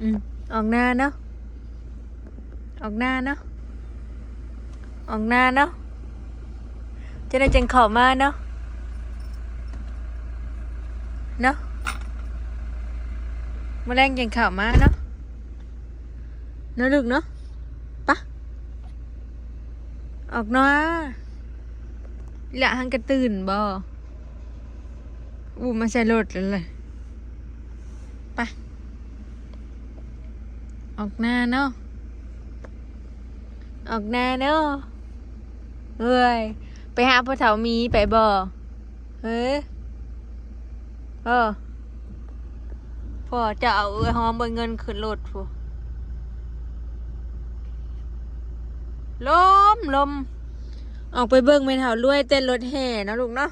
อืมออกหน้าเนาะออกหน้าเนาะออกหน้าเนาะจะได้จังข่ามาเนาะเนาะมาแรงจังข่ามาเนาะเนาะลูกเนาะปะออกหน้าละหังกระตื่นบ่อูมาใส่รถเลยเลยไป ออกหน้าเนาะ ออกหน้าเนาะเฮ้ย ไปหาพ่อเฒ่ามีไปบ่เฮ้ยเออพ่อจะเอาเอ้ยหอมเบิเงินขึ้นรถพูลมลม ออกไปเบิ่งเมถาวรวยเต้นรถแห่เนาะลูกเนาะ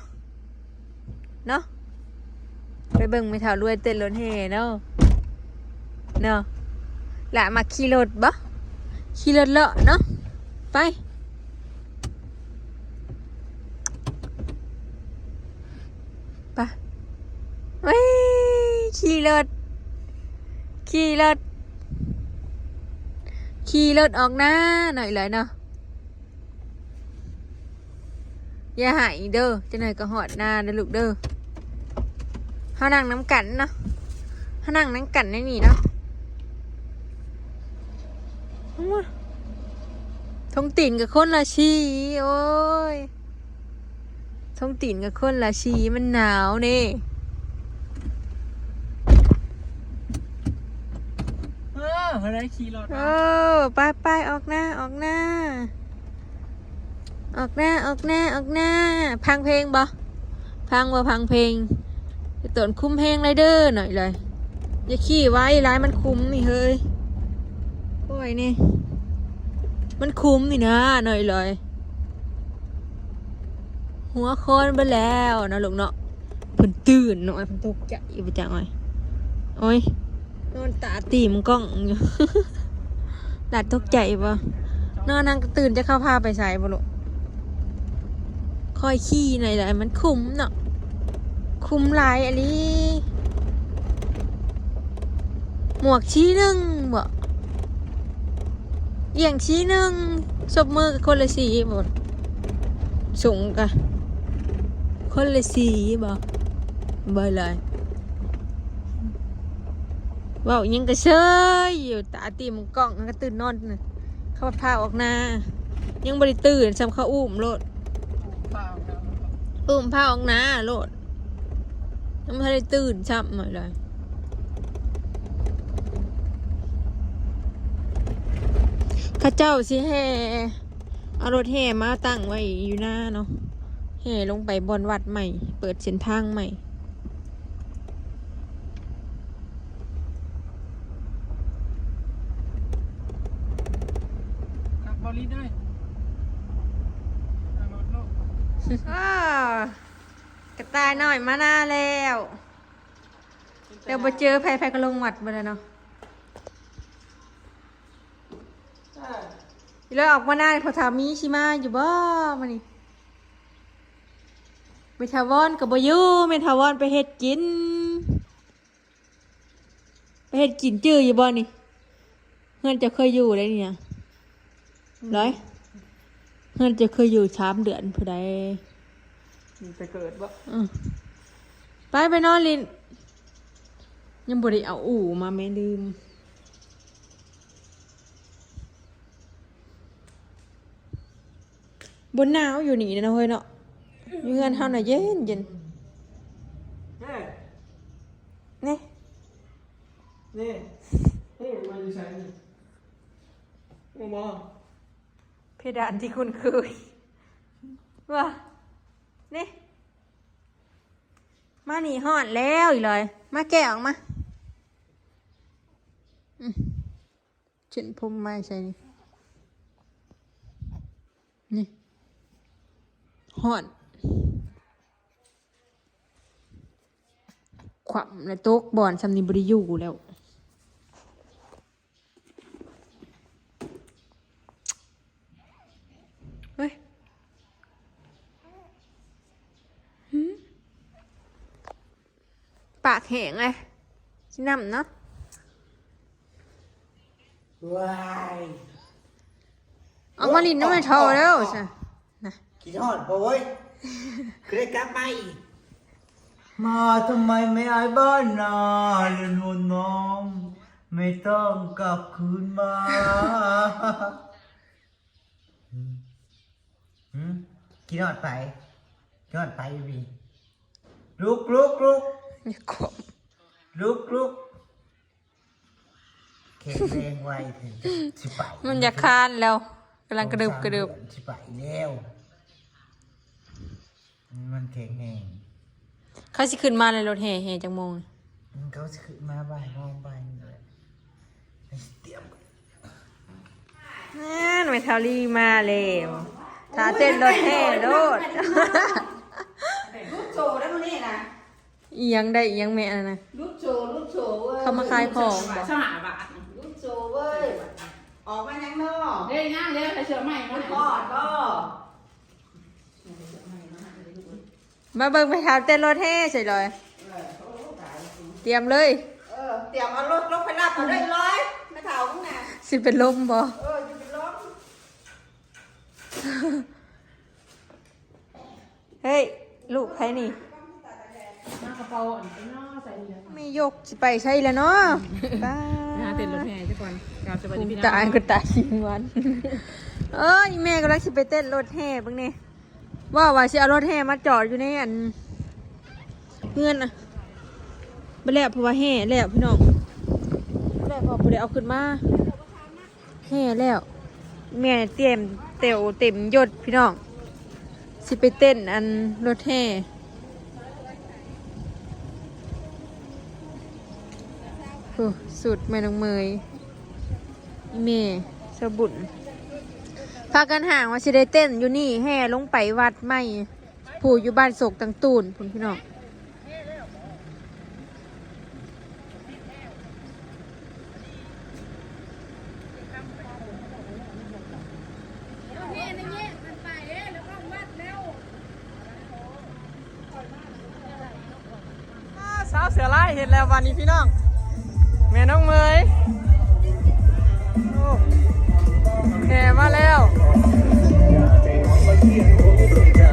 เนาะ ไปเบิ่งเมถาวรวยเต้นรถแห่เนาะ เนาะ ละมาขี่รถบ่ขี่รถเลาะเนาะไปไปเฮ้ยขี่รถขี่รถขี่รถออกหน้าหน่อยเล ทงตีนกับคนละชีโอ้ยทงตีนกับคนละชีมันหนาวนี่เอออะไรขี่รถโอ้ไปไปออกหน้าออกหน้า ออกหน้าออกหน้าออกหน้า พังเพลงบ่พังบ่พังเพลงจะตนคุ้มเพลงไรเด้อหน่อยเลยอย่าขี้ไว้ร้ายมันคุ้มนี่เฮ้ย อยนี่ มันคุ้มนี่นะหน่อยเลยหัวโคนไปแล้วนะลูกเนาะเพิ่นตื่นหน่อยเพิ่นตกใจไปจังหน่อยโอ้ยนอนตาตีมกล้องอยู่หลาดตกใจปะนอนนางตื่นจะเข้าพาไปใส่บ่ลูกคอยขี้หน่อยแหละมันคุ้มเนาะคุ้มหลายอันนี้หมวกชี้หนึ่งบ่ เอียงชี้หนึ่งศบมือกับคนละสีบ่สูงกะคนละสีบ่บ่เลยเว่ายังกระเชยอยู่ตาตีมกล้องก็ตื่นนอนน่ะเขาพาออกหน้ายังบริตื่นสำเขาอุ้มโลดเปล่าแล้วอุ้มพาออกหน้าโลดยังไม่ได้ตื่นช้ำหน่อยเลย ข้าเจ้าสิแห่เอารถแห่มาตั้งไว้อยู่หน้าเนาะแห่ลงไปบนวัดใหม่ เปิดเส้นทางใหม่ขับบอลลีได้เอารถโลกอ้าวกระต่ายหน่อยมาหน้าแล้ว เดี๋ยวไปเจอไผ่ไผ่ก็ลงวัดไปเลยเนาะ เออ แล้วออกมาหน้าพอถามมีชิมาอยู่บ่มานี่ไปทาวอนกับบอยู่ไปทาวอนไปเฮ็ดกิน ไปเฮ็ดกินจื้ออยู่บ่นี่เพื่อนจะเคยอยู่ได้เนี่ยร้อยเพื่อนจะเคยอยู่ชามเดือนผู้ใดมีจะเกิดบ่อืมไปไปนอนลินยังบ่ได้เอาอู่มาแม่ลืม บนหนาวอยู่นี่นะเฮ้ยเนาะอยู่เงินเฮาน่ะเย็นเย็นเฮ้ยนี่นี่เฮ้ยมาอยู่ใส่นี่โอ้โหเพดานที่คุณเคยว่านี่มานี่ฮอดแล้วอีกเลย มาแกะออกมาอืมเช่นผมไม่ใช่นี่นี่ฮ อดขวำและโต๊กบอนซำนิบริยูแล้วเฮ้ยหืมปากแห้งเลยชิน้ำเนาะว้ายเอามาลินน้ำมันเท่าแล้วใช่นะ กินทอดโอ้ยเคยกลับมาอีกมาทำไมไม่อายบ้านนาเล่นวนน้อง ไม่ต้องกลับคืนมาหืมหืมกินทอดไปกินทอดไปบีลุกลุกลุกอย่ากบลุกลุกแข็งแรงไวถึงสิไปมันอยากคานแล้วกำลังกระดึบกระดึบสิไปแล้ว มันแข็งแรงเขาสิขึ้นมาในรถแห่แห่จังโมงมันเขาจะขึ้นมาบ่ายมองบ่ายนี่แหละไปเตรียมนั่นไม่เท่ารีมาแล้วถ้าเต้นรถแห่โลดลูกโชว์ได้มั้นี่นะอีหยังได้อีหยังแม่นะนะลูกโชว์ลูกโชว์เว้ยเขามาขายของบ่สหาบาทลูกโชว์เว้ยออกมายังนอกเฮ้ยง่ายเลยใครเชื่อไหมมาลูกปอดก็ มาเบิ่งไปเท่าเต้นรถแห่ใช่เลยเตรียมเลย เออเตรียมเอารถลงไปรับเอาได้ร้อยไม่เท่าข้างหน้าสิเป็นลมบ่เออจะเป็นล้มเฮ้ย ลูกใครนี่ มากระเป๋าอันนี้เนาะใส่ดีแล้วไม่ยกสิไปใช่แล้วเนาะตาหาเต็นรถแห่ทุกคนกราบสวัสดีภูพี่มิน้อง ตายก็ตายชิงวัน เอ้ยแม่กำลังสิไปเต้นรถแห่บ้างนี่ ว่าว่าสิเอารถแห่มาจอดอยู่ในอันเงื่อนน่ะไปแล้วเพราะว่าแห่แล้วพี่น้องแล้วพอบ่ได้เอาขึ้นมาแห่แล้วแม่เตรียมเต็วเต็มยศพี่น้องสิไปเต้นอันรถแห่สุดแม่น้องเมยอีเมสบุญ พากันห่างว่าสิได้เต้นอยู่นี่แห่ลงไปวัดไม่ผู้อยู่บ้านโศกตังตูนพุ่นพี่น้องสาวเสือไล่เห็นแล้ววันนี้พี่น้องแม่น้องเมยโอ้แห่มาแล้ว เอ